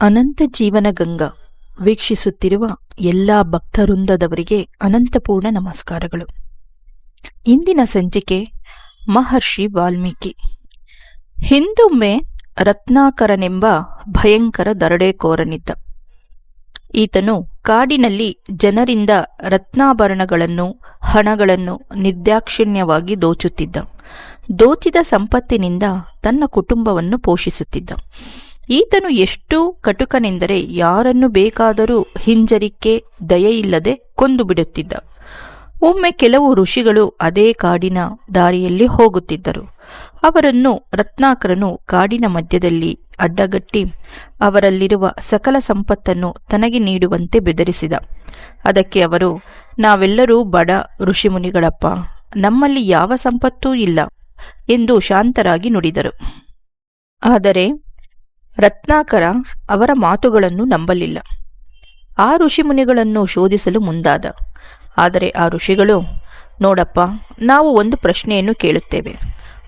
ಅನಂತ ಜೀವನ ಗಂಗಾ ವೀಕ್ಷಿಸುತ್ತಿರುವ ಎಲ್ಲ ಭಕ್ತವೃಂದದವರಿಗೆ ಅನಂತಪೂರ್ಣ ನಮಸ್ಕಾರಗಳು. ಇಂದಿನ ಸಂಚಿಕೆ ಮಹರ್ಷಿ ವಾಲ್ಮೀಕಿ. ಹಿಂದೊಮ್ಮೆ ರತ್ನಾಕರನೆಂಬ ಭಯಂಕರ ದರಡೇಕೋರನಿದ್ದ ಈತನು ಕಾಡಿನಲ್ಲಿ ಜನರಿಂದ ರತ್ನಾಭರಣಗಳನ್ನು, ಹಣಗಳನ್ನು ನಿರ್ದಾಕ್ಷಿಣ್ಯವಾಗಿ ದೋಚುತ್ತಿದ್ದ. ದೋಚಿದ ಸಂಪತ್ತಿನಿಂದ ತನ್ನ ಕುಟುಂಬವನ್ನು ಪೋಷಿಸುತ್ತಿದ್ದ. ಈತನು ಎಷ್ಟು ಕಟುಕನೆಂದರೆ ಯಾರನ್ನು ಬೇಕಾದರೂ ಹಿಂಜರಿಕೆ ದಯೆಯಿಲ್ಲದೆ ಕೊಂದು ಬಿಡುತ್ತಿದ್ದ ಒಮ್ಮೆ ಕೆಲವು ಋಷಿಗಳು ಅದೇ ಕಾಡಿನ ದಾರಿಯಲ್ಲಿ ಹೋಗುತ್ತಿದ್ದರು. ಅವರನ್ನು ರತ್ನಾಕರನು ಕಾಡಿನ ಮಧ್ಯದಲ್ಲಿ ಅಡ್ಡಗಟ್ಟಿ ಅವರಲ್ಲಿರುವ ಸಕಲ ಸಂಪತ್ತನ್ನು ತನಗೆ ನೀಡುವಂತೆ ಬೆದರಿಸಿದ. ಅದಕ್ಕೆ ಅವರು, ನಾವೆಲ್ಲರೂ ಬಡ ಋಷಿಮುನಿಗಳಪ್ಪ, ನಮ್ಮಲ್ಲಿ ಯಾವ ಸಂಪತ್ತೂ ಇಲ್ಲ ಎಂದು ಶಾಂತರಾಗಿ ನುಡಿದರು. ಆದರೆ ರತ್ನಾಕರ ಅವರ ಮಾತುಗಳನ್ನು ನಂಬಲಿಲ್ಲ. ಆ ಋಷಿಮುನಿಗಳನ್ನು ಶೋಧಿಸಲು ಮುಂದಾದ. ಆದರೆ ಆ ಋಷಿಗಳು, ನೋಡಪ್ಪ, ನಾವು ಒಂದು ಪ್ರಶ್ನೆಯನ್ನು ಕೇಳುತ್ತೇವೆ.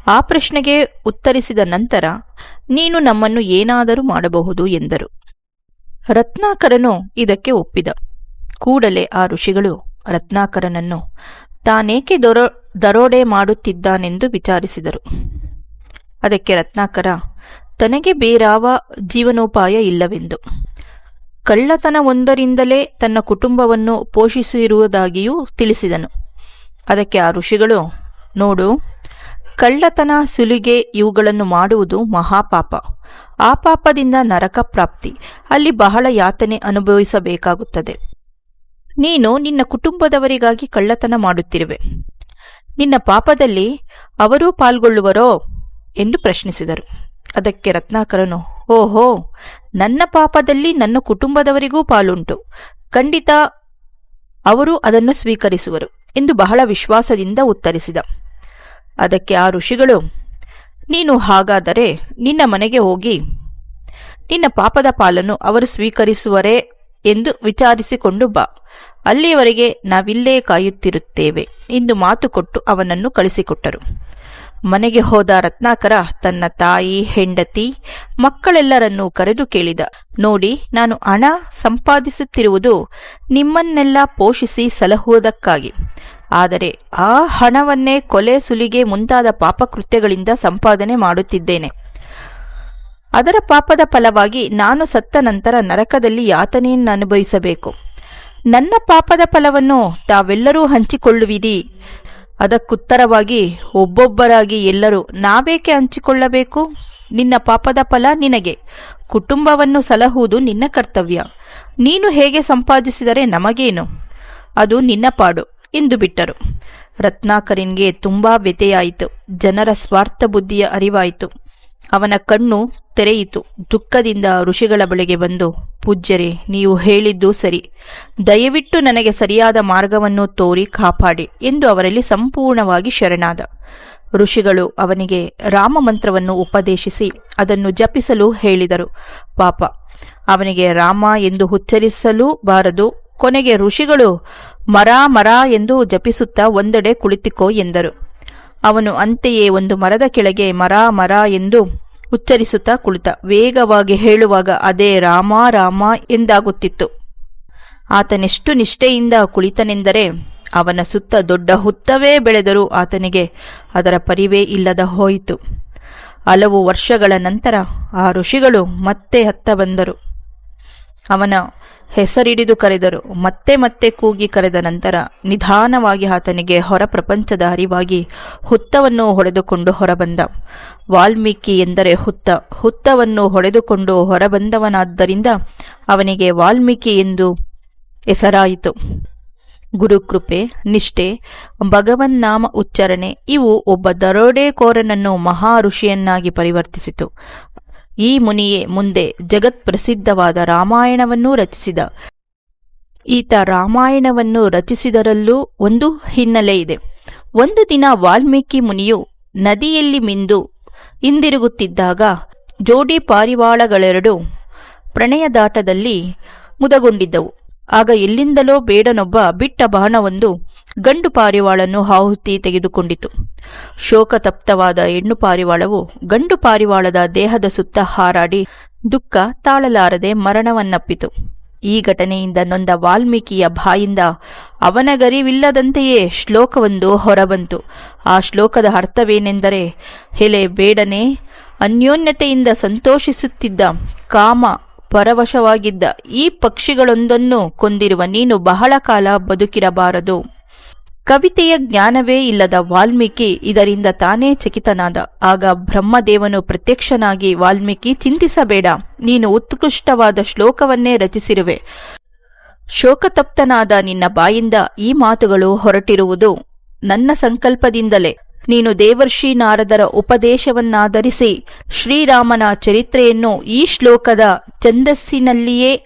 ಆ ಪ್ರಶ್ನೆಗೆ ಉತ್ತರಿಸಿದ ನಂತರ ನೀನು ನಮ್ಮನ್ನು ಏನಾದರೂ ಮಾಡಬಹುದು ಎಂದರು. ರತ್ನಾಕರನು ಇದಕ್ಕೆ ಒಪ್ಪಿದ. ಕೂಡಲೇ ಆ ಋಷಿಗಳು ರತ್ನಾಕರನನ್ನು ತಾನೇಕೆ ದೊರೋ ದರೋಡೆ ಮಾಡುತ್ತಿದ್ದಾನೆಂದು ವಿಚಾರಿಸಿದರು. ಅದಕ್ಕೆ ರತ್ನಾಕರ ತನಗೆ ಬೇರಾವ ಜೀವನೋಪಾಯ ಇಲ್ಲವೆಂದು. ಕಳ್ಳತನವೊಂದರಿಂದಲೇ ತನ್ನ ಕುಟುಂಬವನ್ನು ಪೋಷಿಸಿರುವುದಾಗಿಯೂ ತಿಳಿಸಿದನು. ಅದಕ್ಕೆ ಆ ಋಷಿಗಳು, ನೋಡು, ಕಳ್ಳತನ ಸುಲಿಗೆ ಇವುಗಳನ್ನು ಮಾಡುವುದು ಮಹಾಪಾಪ. ಆ ಪಾಪದಿಂದ ನರಕ ಪ್ರಾಪ್ತಿ. ಅಲ್ಲಿ ಬಹಳ ಯಾತನೆ ಅನುಭವಿಸಬೇಕಾಗುತ್ತದೆ. ನೀನು ನಿನ್ನ ಕುಟುಂಬದವರಿಗಾಗಿ ಕಳ್ಳತನ ಮಾಡುತ್ತಿರುವೆ. ನಿನ್ನ ಪಾಪದಲ್ಲಿ ಅವರೂ ಪಾಲ್ಗೊಳ್ಳುವರೋ? ಎಂದು ಪ್ರಶ್ನಿಸಿದರು. ಅದಕ್ಕೆ ರತ್ನಾಕರನು, ಓಹೋ, ನನ್ನ ಪಾಪದಲ್ಲಿ ನನ್ನ ಕುಟುಂಬದವರಿಗೂ ಪಾಲುಂಟು. ಖಂಡಿತ ಅವರು ಅದನ್ನು ಸ್ವೀಕರಿಸುವರು ಎಂದು ಬಹಳ ವಿಶ್ವಾಸದಿಂದ ಉತ್ತರಿಸಿದ. ಅದಕ್ಕೆ ಆ ಋಷಿಗಳು, ನೀನು ಹಾಗಾದರೆ ನಿನ್ನ ಮನೆಗೆ ಹೋಗಿ ನಿನ್ನ ಪಾಪದ ಪಾಲನ್ನು ಅವರು ಸ್ವೀಕರಿಸುವರೇ ಎಂದು ವಿಚಾರಿಸಿಕೊಂಡು ಬಾ. ಅಲ್ಲಿಯವರೆಗೆ ನಾವಿಲ್ಲೇ ಕಾಯುತ್ತಿರುತ್ತೇವೆ. ಎಂದು ಮಾತು ಕೊಟ್ಟು ಅವನನ್ನು ಕಳಿಸಿಕೊಟ್ಟರು. ಮನೆಗೆ ಹೋದ ರತ್ನಾಕರ ತನ್ನ ತಾಯಿ, ಹೆಂಡತಿ, ಮಕ್ಕಳೆಲ್ಲರನ್ನೂ ಕರೆದು ಕೇಳಿದ, ನೋಡಿ, ನಾನು ಹಣ ಸಂಪಾದಿಸುತ್ತಿರುವುದು ನಿಮ್ಮನ್ನೆಲ್ಲ ಪೋಷಿಸಿ ಸಲಹುವುದಕ್ಕಾಗಿ. ಆದರೆ ಆ ಹಣವನ್ನೇ ಕೊಲೆ ಸುಲಿಗೆ ಮುಂತಾದ ಪಾಪಕೃತ್ಯಗಳಿಂದ ಸಂಪಾದನೆ ಮಾಡುತ್ತಿದ್ದೇನೆ. ಅದರ ಪಾಪದ ಫಲವಾಗಿ ನಾನು ಸತ್ತ ನಂತರ ನರಕದಲ್ಲಿ ಯಾತನೆಯನ್ನು ಅನುಭವಿಸಬೇಕು ನನ್ನ ಪಾಪದ ಫಲವನ್ನು ತಾವೆಲ್ಲರೂ ಹಂಚಿಕೊಳ್ಳುವಿರಿ. ಅದಕ್ಕುತ್ತರವಾಗಿ ಒಬ್ಬೊಬ್ಬರಾಗಿ ಎಲ್ಲರೂ ನಾವೇಕೆ ಹಂಚಿಕೊಳ್ಳಬೇಕು? ನಿನ್ನ ಪಾಪದ ಫಲ ನಿನಗೆ. ಕುಟುಂಬವನ್ನು ಸಲಹುವುದು ನಿನ್ನ ಕರ್ತವ್ಯ. ನೀನು ಹೇಗೆ ಸಂಪಾದಿಸಿದರೆ ನಮಗೇನು? ಅದು ನಿನ್ನ ಪಾಡು ಎಂದು ಬಿಟ್ಟರು. ರತ್ನಾಕರನ್ಗೆ ತುಂಬಾ ವ್ಯತೆಯಾಯಿತು ಜನರ ಸ್ವಾರ್ಥ ಬುದ್ಧಿಯ ಅರಿವಾಯಿತು. ಅವನ ಕಣ್ಣು ತೆರೆಯಿತು. ದುಃಖದಿಂದ ಋಷಿಗಳ ಬಳಿಗೆ ಬಂದು, ಪೂಜ್ಯರೇ, ನೀವು ಹೇಳಿದ್ದು ಸರಿ. ದಯವಿಟ್ಟು ನನಗೆ ಸರಿಯಾದ ಮಾರ್ಗವನ್ನು ತೋರಿ ಕಾಪಾಡಿ ಎಂದು ಅವರಲ್ಲಿ ಸಂಪೂರ್ಣವಾಗಿ ಶರಣಾದ. ಋಷಿಗಳು ಅವನಿಗೆ ರಾಮ ಮಂತ್ರವನ್ನು ಉಪದೇಶಿಸಿ ಅದನ್ನು ಜಪಿಸಲು ಹೇಳಿದರು. ಪಾಪ, ಅವನಿಗೆ ರಾಮ ಎಂದು ಉಚ್ಚರಿಸಲೂ ಬಾರದು. ಕೊನೆಗೆ ಋಷಿಗಳು, ಮರ ಮರ ಎಂದು ಜಪಿಸುತ್ತಾ ಒಂದೆಡೆ ಕುಳಿತಿಕೋ ಎಂದರು. ಅವನು ಅಂತೆಯೇ ಒಂದು ಮರದ ಕೆಳಗೆ ಮರ ಮರ ಎಂದು ಉಚ್ಚರಿಸುತ್ತಾ ಕುಳಿತ. ವೇಗವಾಗಿ ಹೇಳುವಾಗ ಅದೇ ರಾಮ ರಾಮ ಎಂದಾಗುತ್ತಿತ್ತು. ಆತನೆಷ್ಟು ನಿಷ್ಠೆಯಿಂದ ಕುಳಿತನೆಂದರೆ ಅವನ ಸುತ್ತ ದೊಡ್ಡ ಹುತ್ತವೇ ಬೆಳೆದರೂ ಆತನಿಗೆ ಅದರ ಪರಿವೇ ಇಲ್ಲದ ಹೋಯಿತು. ಹಲವು ವರ್ಷಗಳ ನಂತರ ಆ ಋಷಿಗಳು ಮತ್ತೆ ಹತ್ತ ಬಂದರು. ಅವನ ಹೆಸರಿಡಿದು ಕರೆದರು. ಮತ್ತೆ ಮತ್ತೆ ಕೂಗಿ ಕರೆದ ನಂತರ ನಿಧಾನವಾಗಿ ಆತನಿಗೆ ಹೊರ ಪ್ರಪಂಚದ ಅರಿವಾಗಿ ಹುತ್ತವನ್ನು ಹೊಡೆದುಕೊಂಡು ಹೊರಬಂದ. ವಾಲ್ಮೀಕಿ ಎಂದರೆ ಹುತ್ತ. ಹುತ್ತವನ್ನು ಹೊಡೆದುಕೊಂಡು ಹೊರಬಂದವನಾದ್ದರಿಂದ ಅವನಿಗೆ ವಾಲ್ಮೀಕಿ ಎಂದು ಹೆಸರಾಯಿತು. ಗುರುಕೃಪೆ, ನಿಷ್ಠೆ, ಭಗವನ್ನಾಮ ಉಚ್ಚಾರಣೆ ಇವು ಒಬ್ಬ ದರೋಡೆಕೋರನನ್ನು ಮಹಾ ಋಷಿಯನ್ನಾಗಿ ಪರಿವರ್ತಿಸಿತು. ಈ ಮುನಿಯೇ ಮುಂದೆ ಜಗತ್ ಪ್ರಸಿದ್ಧವಾದ ರಾಮಾಯಣವನ್ನೂ ರಚಿಸಿದ. ಈತ ರಾಮಾಯಣವನ್ನು ರಚಿಸಿದರಲ್ಲೂ ಒಂದು ಹಿನ್ನೆಲೆ ಇದೆ. ಒಂದು ದಿನ ವಾಲ್ಮೀಕಿ ಮುನಿಯು ನದಿಯಲ್ಲಿ ಮಿಂದು ಹಿಂದಿರುಗುತ್ತಿದ್ದಾಗ ಜೋಡಿ ಪಾರಿವಾಳಗಳೆರಡು ಪ್ರಣಯದಾಟದಲ್ಲಿ ಮುದಗೊಂಡಿದ್ದವು. ಆಗ ಎಲ್ಲಿಂದಲೋ ಬೇಡನೊಬ್ಬ ಬಿಟ್ಟ ಬಾಣವೊಂದು ಗಂಡು ಪಾರಿವಾಳನ್ನು ಆಹುತಿ ತೆಗೆದುಕೊಂಡಿತು. ಶೋಕತಪ್ತವಾದ ಹೆಣ್ಣು ಪಾರಿವಾಳವು ಗಂಡು ಪಾರಿವಾಳದ ದೇಹದ ಸುತ್ತ ಹಾರಾಡಿ ದುಃಖ ತಾಳಲಾರದೆ ಮರಣವನ್ನಪ್ಪಿತು. ಈ ಘಟನೆಯಿಂದ ನೊಂದ ವಾಲ್ಮೀಕಿಯ ಬಾಯಿಂದ ಅವನಗರಿವಿಲ್ಲದಂತೆಯೇ ಶ್ಲೋಕವೊಂದು ಹೊರಬಂತು. ಆ ಶ್ಲೋಕದ ಅರ್ಥವೇನೆಂದರೆ, ಎಲೆ ಬೇಡನೆ, ಅನ್ಯೋನ್ಯತೆಯಿಂದ ಸಂತೋಷಿಸುತ್ತಿದ್ದ ಕಾಮ ಪರವಶವಾಗಿದ್ದ ಈ ಪಕ್ಷಿಗಳೊಂದನ್ನು ಕೊಂದಿರುವ ನೀನು ಬಹಳ ಕಾಲ ಬದುಕಿರಬಾರದು. ಕವಿತೆಯ ಜ್ಞಾನವೇ ಇಲ್ಲದ ವಾಲ್ಮೀಕಿ ಇದರಿಂದ ತಾನೇ ಚಕಿತನಾದ. ಆಗ ಬ್ರಹ್ಮದೇವನು ಪ್ರತ್ಯಕ್ಷನಾಗಿ ವಾಲ್ಮೀಕಿ, ಚಿಂತಿಸಬೇಡ, ನೀನು ಉತ್ಕೃಷ್ಟವಾದ ಶ್ಲೋಕವನ್ನೇ ರಚಿಸಿರುವೆ. ಶೋಕತಪ್ತನಾದ ನಿನ್ನ ಬಾಯಿಂದ ಈ ಮಾತುಗಳು ಹೊರಟಿರುವುದು ನನ್ನ ಸಂಕಲ್ಪದಿಂದಲೇ. ನೀನು ದೇವರ್ಷಿ ನಾರದರ ಉಪದೇಶವನ್ನಾಧರಿಸಿ ಶ್ರೀರಾಮನ ಚರಿತ್ರೆಯನ್ನು ಈ ಶ್ಲೋಕದ ಛಂದಸ್ಸಿನಲ್ಲಿಯೇ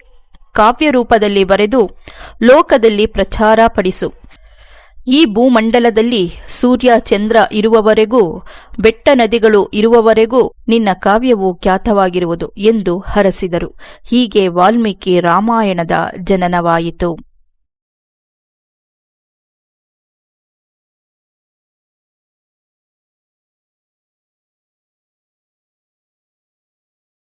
ಕಾವ್ಯರೂಪದಲ್ಲಿ ಬರೆದು ಲೋಕದಲ್ಲಿ ಪ್ರಚಾರ ಪಡಿಸು. ಈ ಭೂಮಂಡಲದಲ್ಲಿ ಸೂರ್ಯ, ಚಂದ್ರ ಇರುವವರೆಗೂ, ಬೆಟ್ಟ ನದಿಗಳು ಇರುವವರೆಗೂ ನಿನ್ನ ಕಾವ್ಯವು ಖ್ಯಾತವಾಗಿರುವುದು ಎಂದು ಹರಸಿದರು. ಹೀಗೆ ವಾಲ್ಮೀಕಿ ರಾಮಾಯಣದ ಜನನವಾಯಿತು.